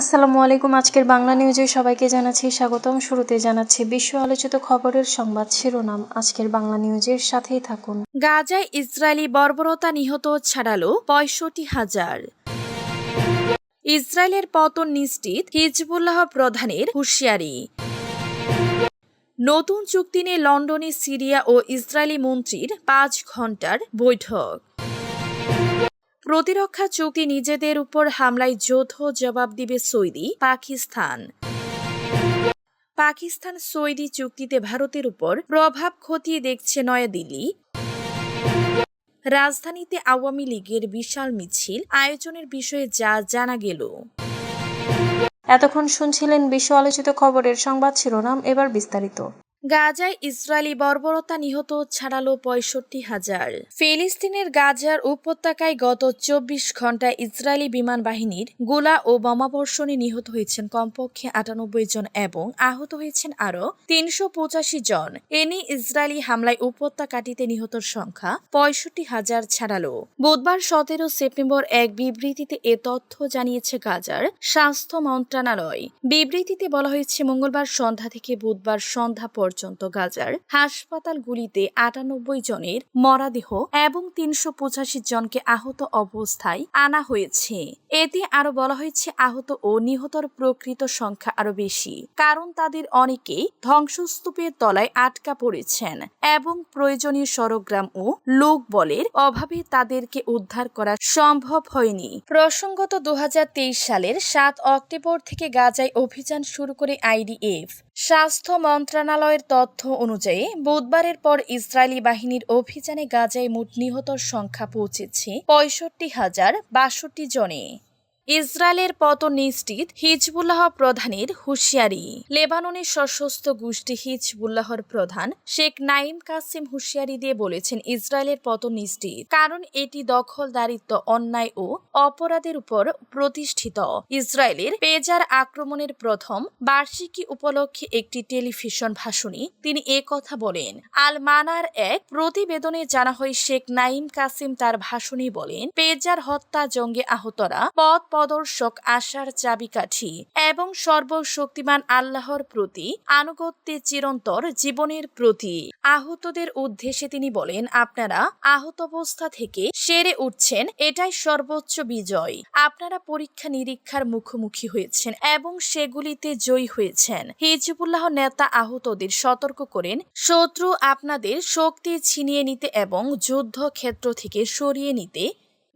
আসসালামু আলাইকুম, আজকের বাংলা নিউজে সবাইকে জানাচ্ছি স্বাগতম। শুরুতে জানাচ্ছি বিশ্ব আলোচিত খবরের সংবাদ শিরোনাম। আজকের বাংলা নিউজের সাথেই থাকুন। গাজায় ইসরায়েলি বর্বরতা নিহত ছাড়ালো পঁয়ষট্টি হাজার। ইসরায়েলের পতন নিশ্চিত, হিজবুল্লাহ প্রধানের হুঁশিয়ারি। নতুন চুক্তি নিয়ে লন্ডনে সিরিয়া ও ইসরায়েলি মন্ত্রীর পাঁচ ঘণ্টার বৈঠক। প্রতিরক্ষা চুক্তি নিজেদের উপর হামলায় যৌথ জবাব দিবে সৌদি, পাকিস্তান। পাকিস্তান সৌদি চুক্তিতে ভারতের উপর প্রভাব খতিয়ে দেখছে নয়াদিল্লি। রাজধানীতে আওয়ামী লীগের বিশাল মিছিল, আয়োজনের বিষয়ে যা জানা গেল। এতক্ষণ শুনছিলেন বিশ্ব আলোচিত খবরের সংবাদ শিরোনাম, এবার বিস্তারিত। গাজায় ইসরায়েলি বর্বরতা নিহত ছাড়ালো পঁয়ষট্টি হাজার। ফিলিস্তিনের গাজার উপত্যকায় গত চব্বিশ ঘন্টায় ইসরায়েলি বিমান বাহিনীর গোলা ও বোমাবর্ষণে নিহত হয়েছেন কমপক্ষে আটানব্বই জন এবং আহত হয়েছেন আরও তিনশো পঁচাশি জন। এ নিয়ে ইসরায়েলি হামলায় উপত্যকাটিতে নিহতর সংখ্যা পঁয়ষট্টি হাজার ছাড়ালো। বুধবার সতেরো সেপ্টেম্বর এক বিবৃতিতে এ তথ্য জানিয়েছে গাজার স্বাস্থ্য মন্ত্রণালয়। বিবৃতিতে বলা হয়েছে, মঙ্গলবার সন্ধ্যা থেকে বুধবার সন্ধ্যা পর্যন্ত গাজার হাসপাতালগুলিতে আটানব্বই জনের মরাদেহ এবং তিনশো পঁচাশি জনকে আহত অবস্থায় আনা হয়েছে। এতে আরও বলা হয়েছে, আহত ও নিহতর প্রকৃত সংখ্যা আরও বেশি, কারণ তাদের অনেকেই ধ্বংসস্তূপের তলায় আটকা পড়েছেন এবং প্রয়োজনীয় সরগ্রাম ও লোক বলের অভাবে তাদেরকে উদ্ধার করা সম্ভব হয়নি। প্রসঙ্গত দুহাজার তেইশ সালের সাত অক্টোবর থেকে গাজায় অভিযান শুরু করে আইডিএফ। স্বাস্থ্য মন্ত্রণালয়ের তথ্য অনুযায়ী, বুধবারের পর ইসরায়েলি বাহিনীর অভিযানে গাজায় মোট নিহতর সংখ্যা পৌঁছেছে পঁয়ষট্টি হাজার বাষট্টি জনে ইসরায়েলের পতন নিশ্চিত হিজবুল্লাহ প্রধানের হুঁশিয়ারি। লেবাননের সশস্ত্র গোষ্ঠী হিজবুল্লাহর প্রধান শেখ নাইম কাসিম হুঁশিয়ারি দিয়ে বলেছেন ইসরায়েলের পতন নিশ্চিত কারণ এটি দখলদারিত্ব, অন্যায় ও অপরাধের উপর প্রতিষ্ঠিত। ইসরায়েলের পেজার আক্রমণের প্রথম বার্ষিকী উপলক্ষে একটি টেলিভিশন ভাষণে তিনি এ কথা বলেন। আল মানার এক প্রতিবেদনে জানা হয়, শেখ নাইম কাসিম তার ভাষণে বলেন, পেজার হত্যা জঙ্গে আহতরা পথ প্রদর্শক আশার চাবিকাঠি এবং সর্বশক্তিমান আল্লাহর প্রতি আনুগত্যে চিরন্তর জীবনের প্রতি। আহতদের উদ্দেশ্যে তিনি বলেন, আপনারা আহত অবস্থা থেকে সেরে উঠছেন, এটাই সর্বোচ্চ বিজয়। আপনারা পরীক্ষা নিরীক্ষার মুখোমুখি হয়েছেন এবং সেগুলিতে জয়ী হয়েছেন। হিজবুল্লাহ নেতা আহতদের সতর্ক করেন, শত্রু আপনাদের শক্তি ছিনিয়ে নিতে এবং যুদ্ধক্ষেত্র থেকে সরিয়ে নিতে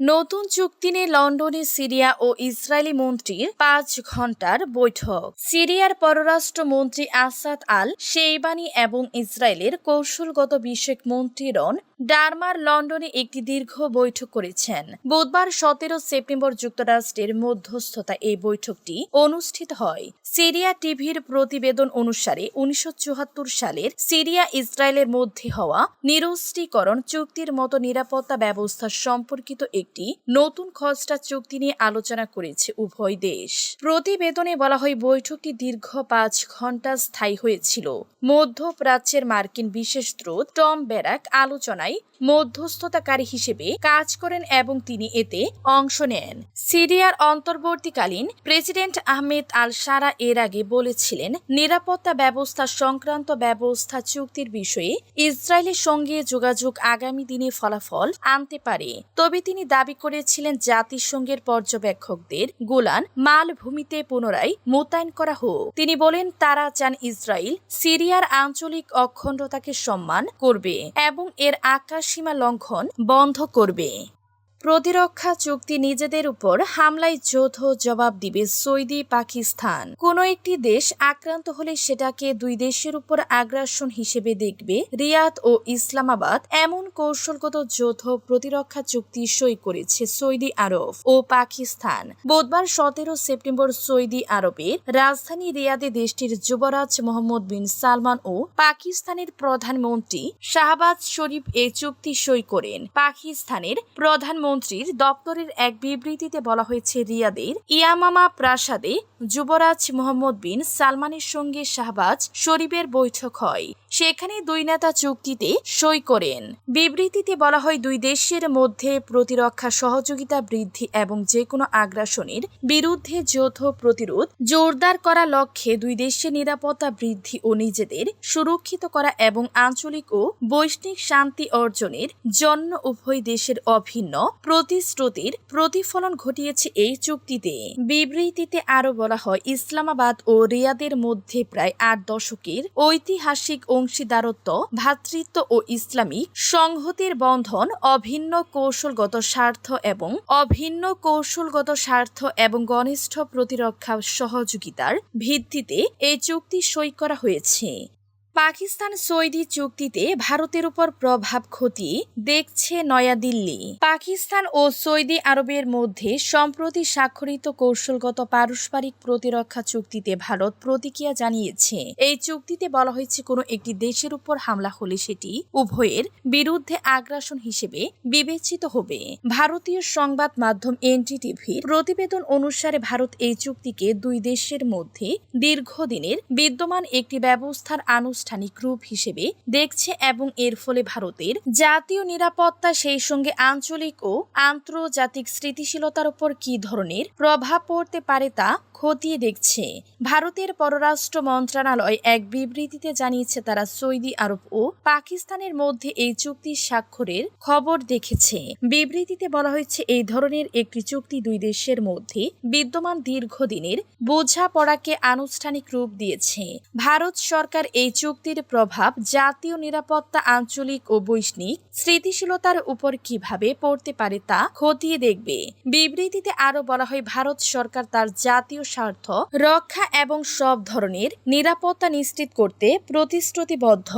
নতুন চুক্তি নিয়ে লন্ডনে সিরিয়া ও ইসরায়েলি মন্ত্রীর পাঁচ ঘণ্টার বৈঠক। সিরিয়ার পররাষ্ট্রমন্ত্রী আসাদ আল শেইবানি এবং ইসরায়েলের কৌশলগত বিষয়ক মন্ত্রী রন ডারমার লন্ডনে একটি দীর্ঘ বৈঠক করেছেন। বুধবার সতেরো সেপ্টেম্বর যুক্তরাষ্ট্রের মধ্যস্থতা এই বৈঠকটি অনুষ্ঠিত হয়। সিরিয়া টিভির প্রতিবেদন অনুসারে উনিশশো চুয়াত্তর সালের সিরিয়া ইসরায়েলের মধ্যে হওয়া নিরস্ত্রীকরণ চুক্তির মতো নিরাপত্তা ব্যবস্থা সম্পর্কিত একটি নতুন খসড়া চুক্তি নিয়ে আলোচনা করেছে উভয় দেশ। প্রতিবেদনে বলা হয়, বৈঠকটি দীর্ঘ পাঁচ ঘণ্টা স্থায়ী হয়েছিল। মধ্যপ্রাচ্যের মার্কিন বিশেষ দ্রুত টম ব্যারাক আলোচনায় মধ্যস্থতাকারী হিসেবে কাজ করেন এবং তিনি এতে অংশ নেন। সিরিয়ার অন্তর্বর্তীকালীন প্রেসিডেন্ট আহমেদ আল সারা এর আগে বলেছিলেন, নিরাপত্তা ব্যবস্থা সংক্রান্ত ব্যবস্থা চুক্তির বিষয়ে ইসরায়েলের সঙ্গে যোগাযোগ আগামী দিনে ফলাফল আনতে পারে। তবে তিনি দাবি করেছিলেন জাতিসংঘের পর্যবেক্ষকদের গোলান মালভূমিতে পুনরায় মোতায়েন করা হোক। তিনি বলেন, তারা চান ইসরায়েল সিরিয়ার আঞ্চলিক অখণ্ডতাকে সম্মান করবে এবং এর আকাশ সীমা লঙ্ঘন বন্ধ করবে। প্রতিরক্ষা চুক্তি নিজেদের উপর হামলায় যৌথ জবাব দিবে সৌদি পাকিস্তান। কোন একটি দেশ আক্রান্ত হলে সেটাকে দুই দেশের উপর আগ্রাসন হিসেবে দেখবে রিয়াদ ও ইসলামাবাদ। এমন কৌশলগত যৌথ প্রতিরক্ষা চুক্তি সই করেছে সৌদি আরব ও পাকিস্তান। বুধবার সতেরো সেপ্টেম্বর সৌদি আরবের রাজধানী রিয়াদে দেশটির যুবরাজ মোহাম্মদ বিন সালমান ও পাকিস্তানের প্রধানমন্ত্রী শাহবাজ শরীফ এ চুক্তি সই করেন। পাকিস্তানের প্রধানমন্ত্রী প্রধানমন্ত্রীর দপ্তরের এক বিবৃতিতে বলা হয়েছে, রিয়াদের ইয়ামামা প্রাসাদে যুবরাজ মোহাম্মদ বিন সালমানের সঙ্গে শাহবাজ শরীফের বৈঠক হয়। সেখানে দুই নেতা চুক্তিতে সই করেন। বিবৃতিতে বলা হয়, দুই দেশের মধ্যে প্রতিরক্ষা সহযোগিতা বৃদ্ধি এবং যে কোনো আগ্রাসনের বিরুদ্ধে যৌথ প্রতিরোধ জোরদার করা লক্ষ্যে দুই দেশের নিরাপত্তা বৃদ্ধি ও নিজেদের সুরক্ষিত করা এবং আঞ্চলিক ও বৈশ্বিক শান্তি অর্জনের জন্য উভয় দেশের অভিন্ন প্রতিশ্রুতির প্রতিফলন ঘটিয়েছে এই চুক্তিতে। বিবৃতিতে আরও বলা হয়, ইসলামাবাদ ও রিয়াদের মধ্যে প্রায় আট দশকের ঐতিহাসিক অংশীদারত্ব, ভ্রাতৃত্ব ও ইসলামী সংহতির বন্ধন, অভিন্ন কৌশলগত স্বার্থ এবং অভিন্ন কৌশলগত স্বার্থ এবং ঘনিষ্ঠ প্রতিরক্ষা সহযোগিতার ভিত্তিতে এই চুক্তি সই করা হয়েছে। পাকিস্তান সৌদি চুক্তিতে ভারতের উপর প্রভাব ক্ষতি দেখছে নয়াদিল্লি পাকিস্তান ও সৌদি আরবের মধ্যে সম্প্রতি স্বাক্ষরিত কৌশলগত পারস্পরিক প্রতিরক্ষা চুক্তিতে ভারত প্রতিক্রিয়া জানিয়েছে। এই চুক্তিতে বলা হয়েছে, কোনো একটি দেশের উপর হামলা হলে সেটি উভয়ের বিরুদ্ধে আগ্রাসন হিসেবে বিবেচিত হবে। ভারতীয় সংবাদ মাধ্যম এনডিটিভি প্রতিবেদন অনুসারে ভারত এই চুক্তিকে দুই দেশের মধ্যে দীর্ঘদিনের বিদ্যমান একটি ব্যবস্থার আনুষ্ঠানিক রূপ হিসেবে দেখছে এবং এর ফলে ভারতের জাতীয় নিরাপত্তা সেই সঙ্গে আঞ্চলিক ও আন্তর্জাতিক স্থিতিশীলতার উপর কি ধরনের প্রভাব পড়তে পারে তা খতিয়ে দেখছে। ভারতের পররাষ্ট্র মন্ত্রণালয় এক বিবৃতিতে জানিয়েছে, তারা সৌদি আরব ও পাকিস্তানের মধ্যে এই চুক্তি স্বাক্ষরের খবর দেখেছে। বিবৃতিতে বলা হয়েছে, এই ধরনের একটি চুক্তি দুই দেশের মধ্যে বিদ্যমান দীর্ঘদিনের বোঝাপড়াকে আনুষ্ঠানিক রূপ দিয়েছে। ভারত সরকার এই চুক্তির প্রভাব, জাতীয় নিরাপত্তা, আঞ্চলিক ও বৈষ্ণিক স্থিতিশীলতার উপর কীভাবে পড়তে পারে তা খতিয়ে দেখবে। বিবৃতিতে আরও বলা হয়, ভারত সরকার তার জাতীয় স্বার্থ রক্ষা এবং সব ধরনের নিরাপত্তা নিশ্চিত করতে প্রতিশ্রুতিবদ্ধ।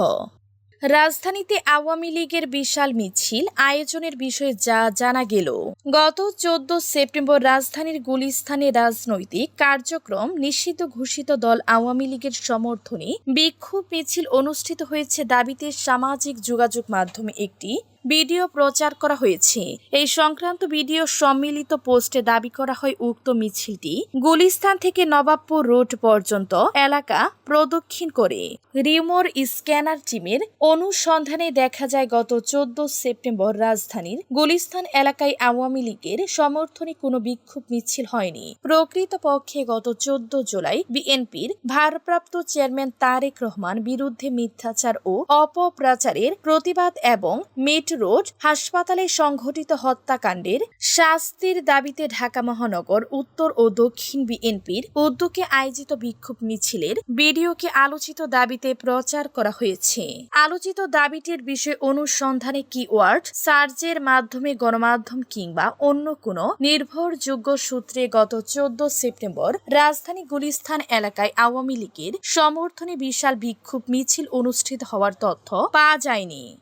রাজধানীতে আওয়ামী লীগের বিশাল মিছিল, আয়োজনের বিষয়ে যা জানা গেল। গত চোদ্দ সেপ্টেম্বর রাজধানীর গুলিস্থানে রাজনৈতিক কার্যক্রম নিষিদ্ধ ঘোষিত দল আওয়ামী লীগের সমর্থনে বিক্ষোভ মিছিল অনুষ্ঠিত হয়েছে দাবিতে সামাজিক যোগাযোগ মাধ্যমে একটি ভিডিও প্রচার করা হয়েছে। এই সংক্রান্ত ভিডিও সম্মিলিত পোস্টে দাবি করা হয় উক্ত মিছিলটি গুলিস্তান থেকে নবাবপুর রোড পর্যন্ত এলাকা প্রদক্ষিণ করে। রিমোর স্ক্যানার টিমের অনুসন্ধানে দেখা যায়, গত চোদ্দ সেপ্টেম্বর রাজধানীর গুলিস্তান এলাকায় আওয়ামী লীগের সমর্থনে কোনো বিক্ষোভ মিছিল হয়নি। প্রকৃতপক্ষে গত চোদ্দ জুলাই বিএনপির ভারপ্রাপ্ত চেয়ারম্যান তারেক রহমান বিরুদ্ধে মিথ্যাচার ও অপপ্রচারের প্রতিবাদ এবং মিট রোড হাসপাতালে সংঘটিত হত্যাকাণ্ডের শাস্তির দাবিতে ঢাকা মহানগর উত্তর ও দক্ষিণ বিএনপির উদ্যোগে আয়োজিত বিক্ষোভ মিছিলের ভিডিওকে আলোচিত দাবিতে প্রচার করা হয়েছে। আলোচিত দাবিটির বিষয়ে অনুসন্ধানে কিওয়ার্ড সার্চের মাধ্যমে গণমাধ্যম কিংবা অন্য কোনো নির্ভরযোগ্য সূত্রে গত চোদ্দ সেপ্টেম্বর রাজধানী গুলিস্তান এলাকায় আওয়ামী লীগের সমর্থনে বিশাল বিক্ষোভ মিছিল অনুষ্ঠিত হওয়ার তথ্য পাওয়া যায়নি।